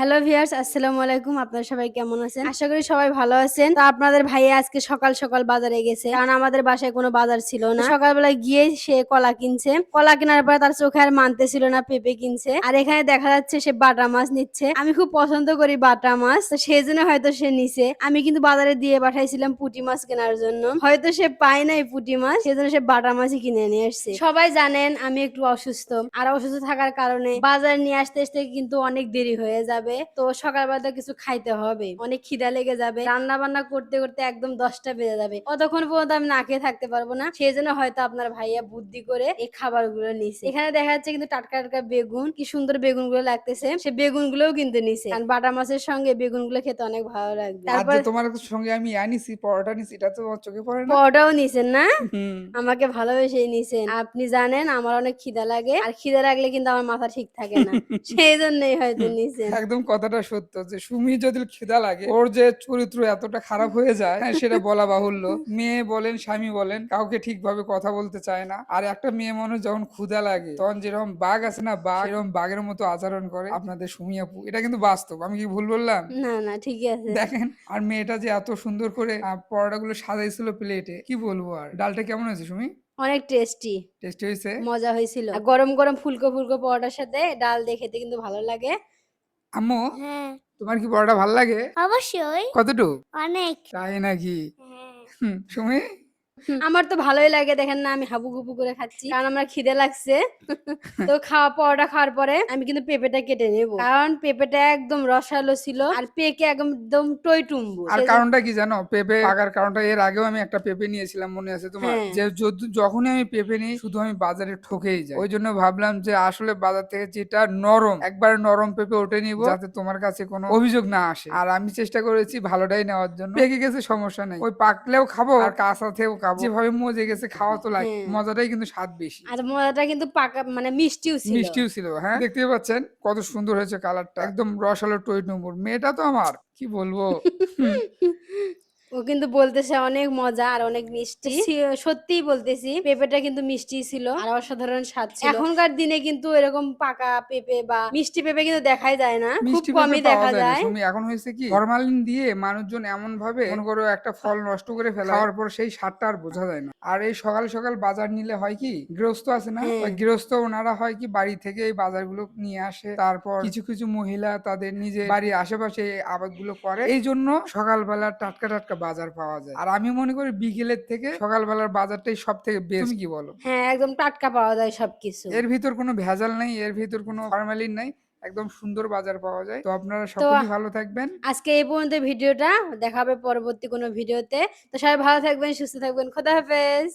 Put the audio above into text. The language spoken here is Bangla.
হ্যালো ভিয়ার্স আসসালামু আলাইকুম। আপনারা সবাই কেমন আছেন? আশা করি সবাই ভালো আছেন। তো আপনাদের ভাইয়া আজকে সকাল সকাল বাজারে গেছে। কারণ আমাদের বাসায় কোনো বাজার ছিল না। সকালবেলা গিয়ে সে কলা কিনছে। কলা কেনার পরে তার চোখে আর মানতে ছিল না পেঁপে কিনছে। আর এখানে দেখা যাচ্ছে সে বাটা মাছ নিচ্ছে। আমি খুব পছন্দ করি বাটা মাছ তো সেই জন্য হয়তো সে নিছে। আমি কিন্তু বাজারে দিয়ে পাঠাইছিলাম পুঁটি মাছ কেনার জন্য। হয়তো সে পায় নাই পুটি মাছ সেজন্য সে বাটা মাছই কিনে নিয়ে আসছে। সবাই জানেন আমি একটু অসুস্থ। আর অসুস্থ থাকার কারণে বাজার নিয়ে আসতে আসতে কিন্তু অনেক দেরি হয়ে যাবে। তো সকালবেলা কিছু খাইতে হবে। অনেক খিদা লেগে যাবে। রান্না বান্না করতে করতে একদম দশটা বেজে যাবে। অতক্ষণ পর্যন্ত আমি না খেয়ে থাকতে পারব না। সেই জন্য হয়তো আপনার ভাইয়া বুদ্ধি করে এই খাবারগুলো নিছে। এখানে দেখা যাচ্ছে কিন্তু টাটকা টাটকা বেগুন কি সুন্দর বেগুনগুলো লাগতেছে। সে বেগুন গুলোও কিন্তু নিছে। কারণ বাটা মাছের সঙ্গে বেগুনগুলো খেতে অনেক ভালো লাগবে। তারপর তোমার সঙ্গে আমি আনিছি পরোটা নিছি এটা তো চোখে পড়ে না? পরোটাও নিছেন না? আমাকে ভালোবেসে নিছেন। আপনি জানেন আমার অনেক খিদা লাগে আর খিদা লাগলে কিন্তু আমার মাথা ঠিক থাকে না। সেই জন্যই হয়তো নিছেন। একদম কথাটা সত্য যে সুমি যদি খিদা লাগে ওর যে চরিত্র এতটা খারাপ হয়ে যায় হ্যাঁ, সেটা বলা বাহুল্য। মেয়ে বলেন স্বামী বলেন কাউকে ঠিকভাবে কথা বলতে চায় না। আর একটা মেয়ে মানুষ যখন ক্ষুধা লাগে তখন যেরকম বাঘ আছে না বাঘ এরকম বাঘের মতো আচরণ করে আপনাদের সুমি আপু। এটা কিন্তু বাস্তব আমি কি ভুল বললাম? না না ঠিকই আছে। দেখেন আর মেয়েটা যে এত সুন্দর করে পরোটাগুলো সাজাইছিল প্লেটে কি বলব আর? ডালটা কেমন আছে সুমি? অনেক টেস্টি টেস্টি হয়েছে? মজা হয়েছিল। গরম গরম ফুলকো ফুলকো পরোটার সাথে ডাল দিয়ে খেতে কিন্তু ভালো লাগে। আম্মু হ্যাঁ। তোমার কি বড়টা ভালো লাগে? অবশ্যই। কতটুকু? অনেক। তাই নাকি? হ্যাঁ। হুম, সুমি? আমার তো ভালোই লাগে দেখেন না আমি হাবু গুবু করে খাচ্ছি। কারণ আমার খিদে লাগছে। তো খাওয়া পরোটা খাওয়ার পরে আমি কিন্তু পেঁপেটা কেটে নেব। কারণ পেঁপেটা একদম রসালো ছিল আর পেকে একদম টইটুম্বু আর কারণটা কি জানো? পেঁপে পাকার কারণটা এর আগেও আমি একটা পেঁপে নিয়েছিলাম মনে আছে তোমার? হ্যাঁ। যে যখনই আমি পেঁপে নিই শুধু আমি বাজারে ঠকেই যাই। ওই জন্য ভাবলাম যে আসলে বাজার থেকে যেটা নরম একবার নরম পেঁপে ওঠে নিব যাতে তোমার কাছে কোনো অভিযোগ না আসে। আর আমি চেষ্টা করেছি ভালোটাই নেওয়ার জন্য। পেকে গেছে সমস্যা নেই। ওই পাকলেও খাব আর কাঁচা থেকেও খাব। যেভাবে মজে গেছে খাওয়া তো লাগে হ্যাঁ। মজাটাই কিন্তু স্বাদ বেশি। আর মজাটা কিন্তু পাকা মানে মিষ্টিও ছিল। মিষ্টিও ছিল হ্যাঁ? দেখতেই পাচ্ছেন কত সুন্দর হয়েছে কালারটা একদম রসালো টই নম্বর মেয়েটা তো আমার কি বলব? ও কিন্তু বলতেছে অনেক মজা আর অনেক মিষ্টি। সি- সত্যিই বলতেছি পেঁপেটা কিন্তু মিষ্টি ছিল আর অসাধারণ স্বাদ ছিল। এখনকার দিনে কিন্তু এরকম পাকা পেঁপে বা মিষ্টি পেঁপে কিন্তু দেখাই যায় না। খুব কমই দেখা যায় এখন হয়েছে কি ফরমালিন দিয়ে মানুষজন এমন ভাবে মনে করো একটা ফল নষ্ট করে ফেলা খাওয়ার পর সেই স্বাদটা আর বোঝা যায় না। আর এই সকাল সকাল বাজার নিলে হয় কি গৃহস্থ আছে না হ্যাঁ। গৃহস্থ ওনারা হয় কি বাড়ি থেকে এই বাজারগুলো নিয়ে আসে তারপর কিছু কিছু মহিলা তাদের নিজে বাড়ির আশেপাশে এই আবাদগুলো করে। এই জন্য সকালবেলা টাটকা টাটকা বাজার পাওয়া যায়। আর আমি মনে করি বিকেলের থেকে সকালবেলার বাজারটাই সব থেকে বেস্ট কি বলো? হ্যাঁ একদম টাটকা পাওয়া যায় সবকিছু। এর ভিতর কোনো ভেজাল নাই এর ভিতর কোনো ফরমালিন নাই একদম সুন্দর বাজার পাওয়া যায়। তো আপনারা সকলেই ভালো থাকবেন। আজকে এই পর্যন্ত ভিডিওটা দেখাবে পরবর্তী কোনো ভিডিওতে। তো সবাই ভালো থাকবেন সুস্থ থাকবেন খোদা হাফেজ।